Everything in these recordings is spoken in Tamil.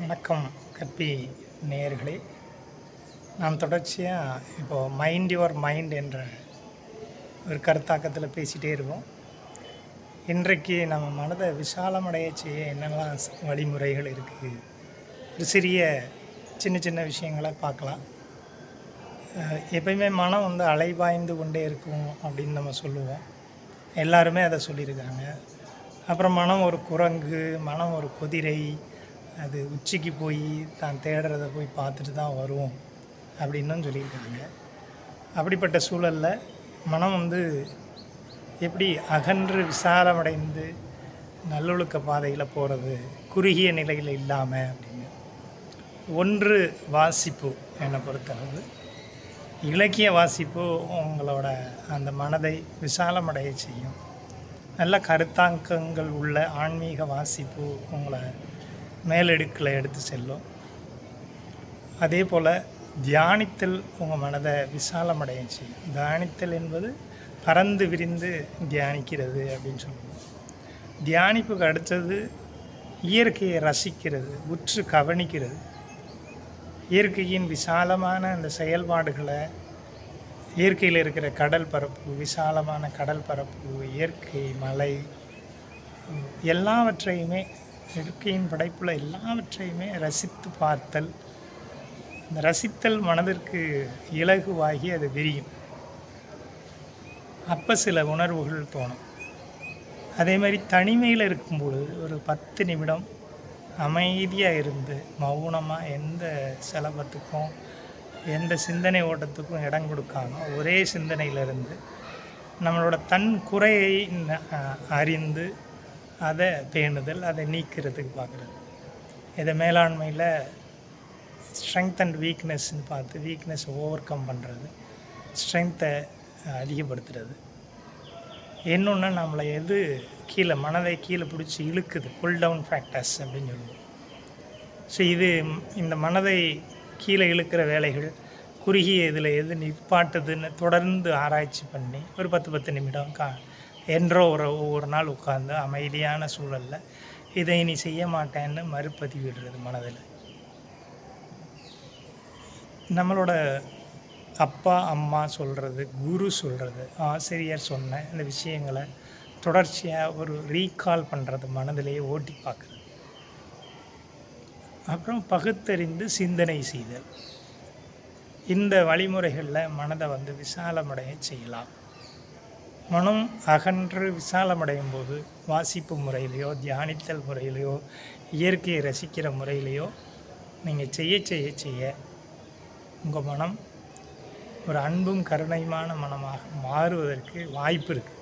வணக்கம் கற்பி நேயர்களே. நாம் தொடர்ச்சியாக இப்போது மைண்ட் யுவர் மைண்ட் என்ற ஒரு கருத்தாக்கத்தில் பேசிகிட்டே இருக்கோம் இன்றைக்கு நம்ம மனதை விசாலமடைய செய்ய என்னெல்லாம் வழிமுறைகள் இருக்குது ஒரு சிறிய சின்ன சின்ன விஷயங்களை பார்க்கலாம். எப்பயுமே மனம் வந்து அலைபாய்ந்து கொண்டே இருக்கும் அப்படின்னு நம்ம சொல்லுவோம். எல்லாருமே அதை சொல்லியிருக்காங்க. அப்புறம் மனம் ஒரு குரங்கு மனம் ஒரு குதிரை அது உச்சிக்கு போய் தான் தேடுறத போய் பார்த்துட்டு தான் வரும் அப்படின்னும் சொல்லியிருக்காங்க. அப்படிப்பட்ட சூழலில் மனம் வந்து எப்படி அகன்று விசாலமடைந்து நல்லொழுக்க பாதையில் போகிறது குறுகிய நிலையில் இல்லாமல் அப்படின்னு. ஒன்று வாசிப்பு என்னை பொறுத்தளவு. இலக்கிய வாசிப்பு உங்களோட அந்த மனதை விசாலமடைய செய்யும். நல்ல கருத்தாக்கங்கள் உள்ள ஆன்மீக வாசிப்பு உங்களை மேலடுக்கில் எடுத்து செல்லும். அதே போல் தியானித்தல் உங்கள் மனதை விசாலமடைய செய்யும் தியானித்தல் என்பது பறந்து விரிந்து தியானிக்கிறது அப்படின்னு சொல்லுவோம். தியானிப்புக்கு அடுத்தது இயற்கையை ரசிக்கிறது உற்று கவனிக்கிறது. இயற்கையின் விசாலமான அந்த செயல்பாடுகளை இயற்கையில் இருக்கிற கடல் பரப்பு விசாலமான கடல் பரப்பு இயற்கை மலை எல்லாவற்றையுமே இயற்கையின் படைப்புல எல்லாவற்றையுமே ரசித்து பார்த்தல். அந்த ரசித்தல் மனதிற்கு இலகுவாகி அது விரியும். அப்போ சில உணர்வுகள் தோணும். அதே மாதிரி தனிமையில் இருக்கும்பொழுது ஒரு பத்து நிமிடம் அமைதியாக இருந்து மௌனமாக எந்த செலவத்துக்கும் எந்த சிந்தனை ஓட்டத்துக்கும் இடம் கொடுக்காம ஒரே சிந்தனையிலிருந்து நம்மளோட தன் குறையை அறிந்து அதை பேணுதல் அதை நீக்கிறதுக்கு பார்க்குறது. இதை மேலாண்மையில் ஸ்ட்ரென்த் அண்ட் வீக்னஸ்ன்னு பார்த்து வீக்னஸ் ஓவர் கம் பண்ணுறது ஸ்ட்ரென்த்தை அதிகப்படுத்துறது. இன்னொன்று நம்மளை எது கீழே மனதை கீழே பிடிச்சி இழுக்குது புல் டவுன் ஃபேக்டர்ஸ் அப்படின்னு சொல்லுவோம். ஸோ இது இந்த மனதை கீழே இழுக்கிற வேலைகள் குறுகிய இதில் எது நிற்பாட்டுதுன்னு தொடர்ந்து ஆராய்ச்சி பண்ணி ஒரு பத்து பத்து நிமிடம் கா என்றோ ஒரு ஒவ்வொரு நாள் உட்காந்து அமைதியான சூழலில் இதை நீ செய்ய மாட்டேன்னு மறுபதிவிடுறது மனதில். நம்மளோட அப்பா அம்மா சொல்கிறது குரு சொல்கிறது ஆசிரியர் சொன்ன இந்த விஷயங்களை தொடர்ச்சியாக ஒரு ரீகால் பண்ணுறது மனதிலேயே ஓட்டி பார்க்குறது அப்புறம் பகுத்தறிந்து சிந்தனை செய்தல். இந்த வழிமுறைகளில் மனதை வந்து விசாலமடைய செய்யலாம். மனம் அகன்று விசாலமடையும் போது வாசிப்பு முறையிலையோ தியானித்தல் முறையிலையோ இயற்கையை ரசிக்கிற முறையிலையோ நீங்கள் செய்ய செய்ய செய்ய உங்கள் மனம் ஒரு அன்பும் கருணையுமான மனமாக மாறுவதற்கு வாய்ப்பு இருக்குது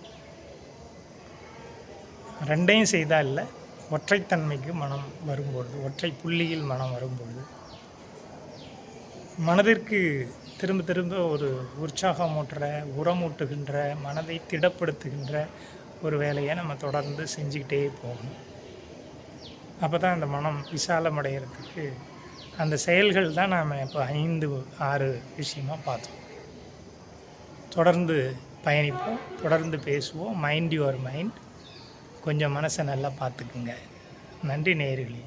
ரெண்டையும் செய்தால் இல்லை ஒற்றைத்தன்மைக்கு மனம் வரும்பொழுது ஒற்றை புள்ளியில் மனம் வரும்பொழுது மனதிற்கு திரும்ப திரும்ப ஒரு உற்சாகமூட்டுற உரமூட்டுகின்ற மனதை திடப்படுத்துகின்ற ஒரு வேலையை நம்ம தொடர்ந்து செஞ்சுக்கிட்டே போகணும். அப்போ தான் அந்த மனம் விசாலமடைகிறதுக்கு அந்த செயல்கள் தான் நாம் இப்போ ஐந்து ஆறு விஷயமாக பார்த்தோம் தொடர்ந்து பயணிப்போம் தொடர்ந்து பேசுவோம். மைண்ட் யுவர் மைண்ட் கொஞ்சம் மனசை நல்லா பார்த்துக்குங்க. நன்றி நேர்களே